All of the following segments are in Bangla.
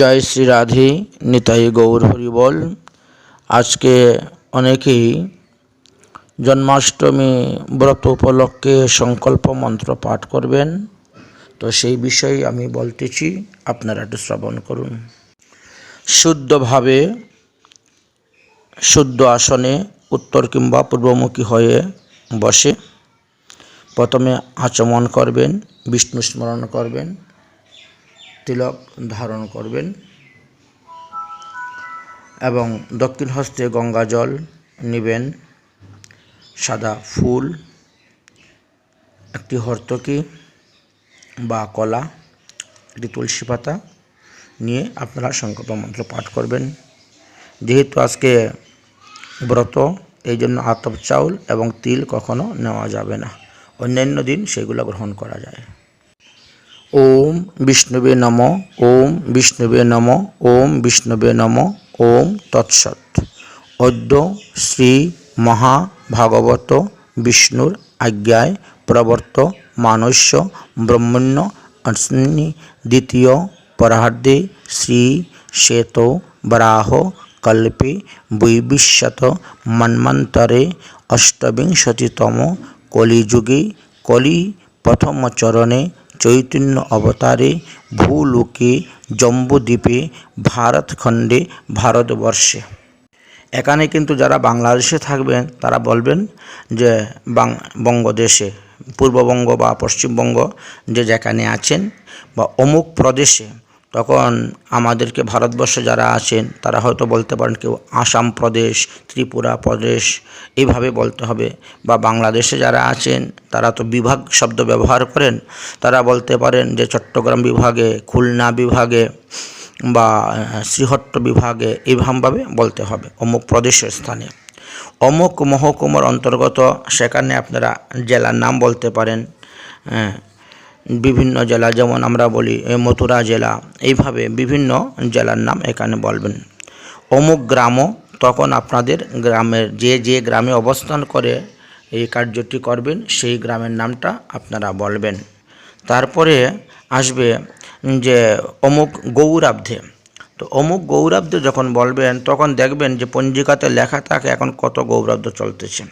জয় শ্রী রাধে, নিতাই গৌর হরিবল আজকে অনেকেই জন্মাষ্টমী ব্রত উপলক্ষে সংকল্প মন্ত্র পাঠ করবেন। তো সেই বিষয়ে আমি বলতেছি, আপনারা একটু শ্রবণ করুন। শুদ্ধভাবে, শুদ্ধ আসনে উত্তর কিংবা পূর্বমুখী হয়ে বসে প্রথমে আচমন করবেন, বিষ্ণু স্মরণ করবেন। তিলক ধারণ করবেন এবং দক্ষিণ হস্তে গঙ্গা জল নেবেন, সাদা ফুল, একটি হর্তকি বা কলা, একটি তুলসী পাতা নিয়ে আপনারা সংকল্প মন্ত্র পাঠ করবেন। যেহেতু আজকে ব্রত, এই জন্য আতপ চাউল এবং তিল কখনো নেওয়া যাবে না। অন্যান্য দিন সেগুলো গ্রহণ করা যায়। ওম বিষ্ণুবে নম, ওম বিষ্ণুবে নম, ওম বিষ্ণুবে নম, ওম তৎসৎ। অদ্য শ্রী মহাভাগবত বিষ্ণুর আজ্ঞায় প্রবর্ত মানস্য ব্রহ্মণ্য অস্মি দ্বিতীয় পরার্ধে শ্রী শ্বেত বরাহ কল্পে বৈবিশ্যত মন্মন্তরে অষ্টবিংশতিতম কলিযুগে কলি প্রথম চরণে চৈতন্য অবতারে ভূলোকে জম্বুদ্বীপে ভারতখণ্ডে ভারতবর্ষে। এখানে কিন্তু যারা বাংলাদেশে থাকবেন, তারা বলবেন যে বঙ্গদেশে, পূর্ববঙ্গ বা পশ্চিমবঙ্গ যে যেখানে আছেন বা অমুক প্রদেশে তখন আমাদেরকে ভারতবর্ষে যারা আছেন, তারা হয়তো বলতে পারেন কেউ আসাম প্রদেশ, ত্রিপুরা প্রদেশ এইভাবে বলতে হবে। বা বাংলাদেশে যারা আছেন, তারা তো বিভাগ শব্দ ব্যবহার করেন, তারা বলতে পারেন যে চট্টগ্রাম বিভাগে, খুলনা বিভাগে, বা শ্রীহট্ট বিভাগে এইভাবে বলতে হবে অমুক প্রদেশের স্থানে। অমুক মহকুমার অন্তর্গত সেখানে আপনারা জেলার নাম বলতে পারেন হ্যাঁ বিভিন্ন জেলা, যেমন আমরা বলি মথুরা জেলা, এইভাবে বিভিন্ন জেলার নাম এখানে বলবেন। অমুক গ্রামও তখন আপনাদের গ্রামের, যে যে গ্রামে অবস্থান করে এই কার্যটি করবেন, সেই গ্রামের নামটা আপনারা বলবেন। তারপরে আসবে যে, অমুক গৌরাব্ধে। তো অমুক গৌরাব্দে যখন বলবেন, তখন দেখবেন যে, পঞ্জিকাতে লেখা থাকে এখন কত গৌরাব্দ চলতেছে।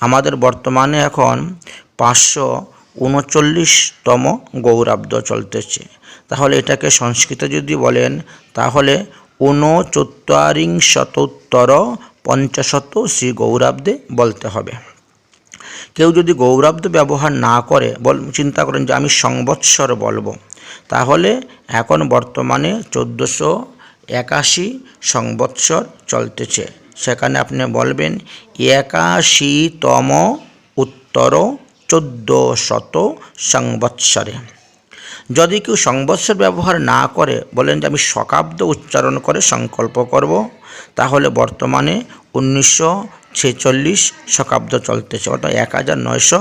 আমাদের বর্তমানে এখন পাঁচশো উনচল্লিশতম গৌরাব্দ চলতেছে। তাহলে এটাকে সংস্কৃতে যদি বলেন, তাহলে ঊনচত্বরিংশতোত্তর পঞ্চাশত শ্রী গৌরাব্দে বলতে হবে। কেউ যদি গৌরাব্দ ব্যবহার না করে, বল, চিন্তা করেন যে আমি সংবৎসর বলব, তাহলে এখন বর্তমানে চোদ্দোশো একাশি সংবৎসর চলতেছে। সেখানে আপনি বলবেন, একাশিতম উত্তর চোদ্দ শত সংবৎসরে। যদি কেউ সংবৎসর ব্যবহার না করে, বলেন যে আমি শকাব্দ উচ্চারণ করে সংকল্প করব, তাহলে বর্তমানে উনিশশো ছেচল্লিশ শকাব্দ চলতেছে, অর্থাৎ এক হাজার নয়শো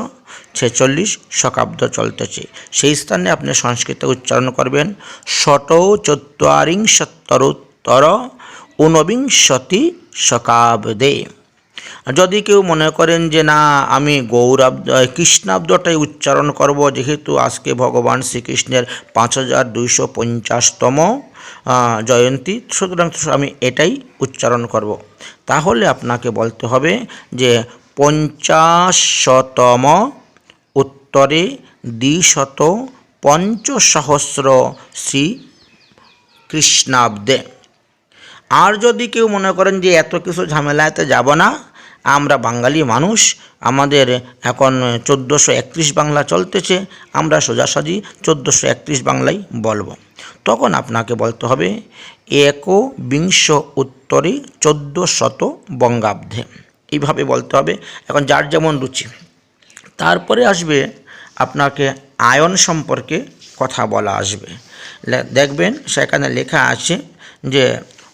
ছেচল্লিশ শকাব্দ চলতেছে। সেই স্থানে আপনি সংস্কৃতে উচ্চারণ করবেন শত চত্বরিংশত্তরোত্তর ঊনবিংশতি শকাব্দে। যদি কেউ মনে করেন যে না, আমি গৌরাব্দ কৃষ্ণাব্দটাই উচ্চারণ করব, যেহেতু আজকে ভগবান শ্রীকৃষ্ণের পাঁচ হাজার দুইশো পঞ্চাশতম জয়ন্তী, সুতরাং আমি এটাই উচ্চারণ করব। তাহলে আপনাকে বলতে হবে যে পঞ্চাশতম উত্তরে দ্বিশত পঞ্চসহস্র শ্রী কৃষ্ণাব্দে আর যদি কেউ মনে করেন যে এত কিছু ঝামেলাতে যাব না আমরা বাঙালি মানুষ, আমাদের এখন চোদ্দোশো একত্রিশ বাংলা চলতেছে, আমরা সোজাসাজি চোদ্দোশো একত্রিশ বাংলাই বলব। তখন আপনাকে বলতে হবে, একবিংশ উত্তরে চোদ্দ শত বঙ্গাব্দে। এইভাবে বলতে হবে, এখন যার যেমন রুচি। তারপরে আসবে আপনাকে আয়ন সম্পর্কে কথা বলা আসবে। দেখবেন সেখানে লেখা আছে যে,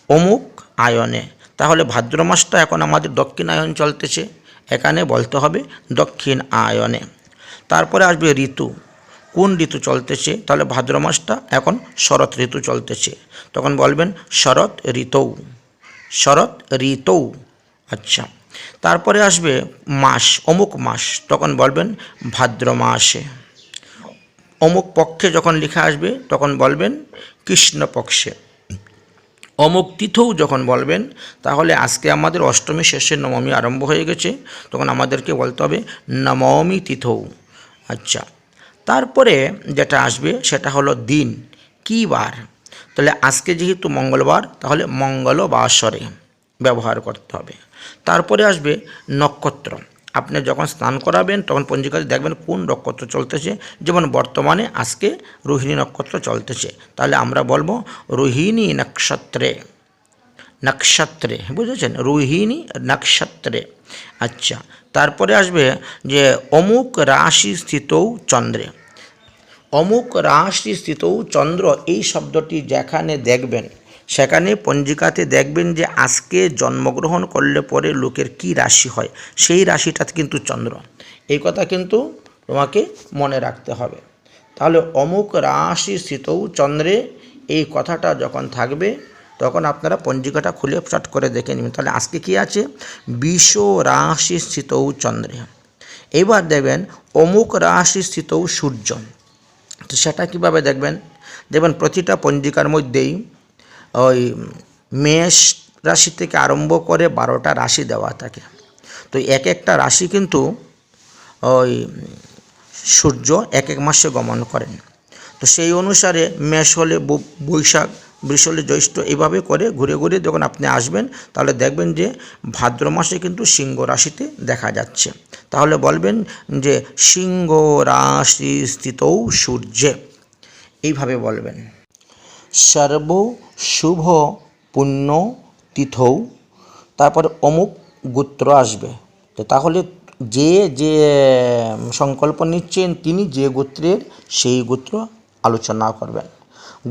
অমুক আয়নে তাহলে ভাদ্র মাসটা এখন আমাদের দক্ষিণ আয়ন চলতেছে। এখানে বলতে হবে দক্ষিণ আয়নে তারপরে আসবে ঋতু। কোন ঋতু চলতেছে? তাহলে ভাদ্র মাসটা এখন শরৎ ঋতু চলতেছে। তখন বলবেন শরৎ ঋতৌ। শরৎ ঋতৌ। আচ্ছা। তারপরে আসবে মাস, অমুক মাস। তখন বলবেন ভাদ্র মাসে অমুক পক্ষে যখন লেখা আসবে, তখন বলবেন কৃষ্ণপক্ষে। অমুক তিথৌ যখন বলবেন, তাহলে আজকে আমাদের অষ্টমী শেষে নবমী আরম্ভ হয়ে গেছে। তখন আমাদেরকে বলতে হবে নবমী তিথৌ। আচ্ছা তারপরে যেটা আসবে সেটা হলো দিন। কী বার? তাহলে আজকে যেহেতু মঙ্গলবার, তাহলে মঙ্গলবাসরে ব্যবহার করতে হবে। তারপরে আসবে নক্ষত্র। আপনি যখন স্নান করাবেন, তখন পঞ্জিকাতে দেখবেন কোন নক্ষত্র চলতেছে। যেমন বর্তমানে, আজকে রোহিণী নক্ষত্র চলতেছে। তাহলে আমরা বলব রোহিণী নক্ষত্রে। নক্ষত্রে, বুঝেছেন? রোহিণী নক্ষত্রে। আচ্ছা তারপরে আসবে যে অমুক রাশি স্থিতৌ চন্দ্রে। অমুক রাশি স্থিতৌ চন্দ্র, এই শব্দটি যেখানে দেখবেন সেখানে পঞ্জিকাতে দেখবেন যে আজকে জন্মগ্রহণ করলে পরে লোকের কি রাশি হয়, সেই রাশিটাতে কিন্তু চন্দ্র। এই কথা কিন্তু তোমাকে মনে রাখতে হবে। তাহলে অমুক রাশি স্থিতৌ চন্দ্রে এই কথাটা যখন থাকবে, তখন আপনারা পঞ্জিকাটা খুলে চট করে দেখে নেবেন। তাহলে আজকে কি আছে? বিষ রাশি স্থিতৌ চন্দ্রে। এবার দেখবেন অমুক রাশি স্থিতৌ সূর্য। তো সেটা কীভাবে দেখবেন? দেখবেন প্রতিটা পঞ্জিকার মধ্যেই ওই মেষ রাশি থেকে আরম্ভ করে বারোটা রাশি দেওয়া থাকে। তো এক একটা রাশি কিন্তু ওই সূর্য এক এক মাসে গমন করেন। তো সেই অনুসারে মেষ হলে বৈশাখ, বৃষ হলে জ্যৈষ্ঠ এইভাবে করে ঘুরে ঘুরে যখন আপনি আসবেন, তাহলে দেখবেন যে ভাদ্র মাসে কিন্তু সিংহ রাশিতে দেখা যাচ্ছে। তাহলে বলবেন যে সিংহ রাশি স্থিতৌ সূর্যে। এইভাবে বলবেন। সর্ব শুভ পুণ্য তিথৌ, তারপরে অমুক গোত্র আসবে। তো তাহলে যে যে সংকল্প নিচ্ছেন তিনি যে গোত্রের, সেই গোত্র আলোচনা করবেন।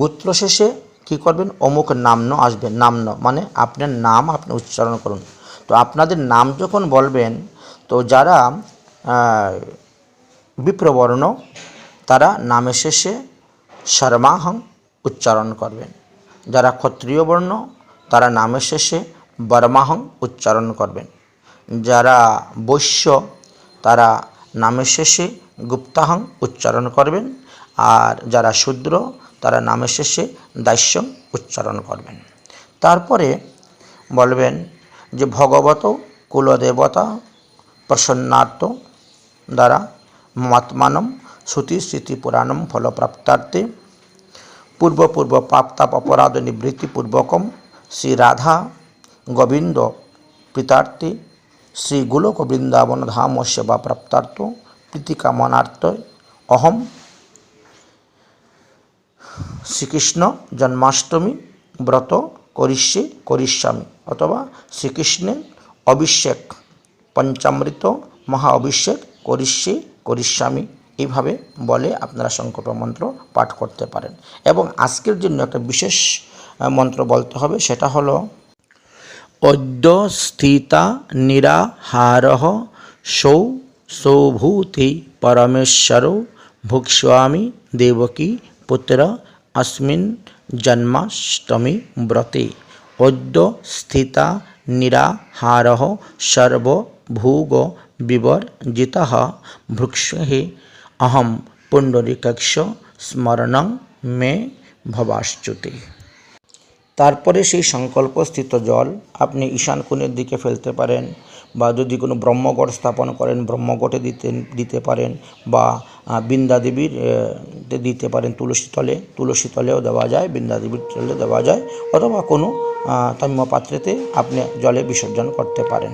গোত্র শেষে কী করবেন? অমুক নাম্ন আসবে। নাম্ন মানে আপনার নাম আপনি উচ্চারণ করুন। তো আপনাদের নাম যখন বলবেন, তো যারা বিপ্রবর্ণ, তারা নামের শেষে শর্মাহং উচ্চারণ করবেন। যারা ক্ষত্রিয় বর্ণ, তারা নামের শেষে বর্মাহং উচ্চারণ করবেন। যারা বৈশ্য, তারা নামের শেষে গুপ্তাহং উচ্চারণ করবেন। আর যারা শূদ্র, তারা নামের শেষে দাস্যং উচ্চারণ করবেন। তারপরে বলবেন যে ভগবত কুলদেবতা প্রসন্নার্থ দ্বারা মহাত্মানম শ্রুতি স্মৃতি পুরাণম ফলপ্রাপ্তার্থে পূর্বপূর্ব পাপতাপ অপরাধ নিবৃত্তিপূর্বকম শ্রী রাধা গোবিন্দ প্রীতার্থে শ্রী গোলক বৃন্দাবন ধাম সেবা প্রাপ্তার্থ প্রীতিকামনার্থ অহম শ্রীকৃষ্ণ জন্মাষ্টমী ব্রত করিষ্যে করিষ্যামি অথবা শ্রীকৃষ্ণের অভিষেক পঞ্চামৃত মহা অভিষেক করিষ্যে করিষ্যামি। এইভাবে বলে আপনারা সংকল্প মন্ত্র পাঠ করতে পারেন এবং আজকের জন্য একটা বিশেষ আহ, মন্ত্র বলতে হবে সেটা হলো অদ্য স্থিতা নিরাহারः সৌ সৌভূতি পরমেশ্বর ভুক্ষ্বামি দেবকী পুত্র अस्मिन् জন্মাষ্টমী ব্রতে অদ্য স্থিতা নিরাহারः সর্বভূগ বিবর্জিতः ভৃক্ষে অহম পুণ্ডরিকক্ষ স্মরণং মে ভবাশ্চুতি তারপরে সেই সংকল্পস্থিত জল আপনি ঈশান কোণের দিকে ফেলতে পারেন বা যদি কোনো ব্রহ্মগট স্থাপন করেন ব্রহ্মগটে দিতে দিতে পারেন বা বৃন্দাদেবীর দিতে পারেন তুলসী তলে, তুলসী তলেও দেওয়া যায়, বৃন্দাদেবীর তলে দেওয়া যায় অথবা কোনো তাম্য পাত্রেতে আপনি জলে বিসর্জন করতে পারেন।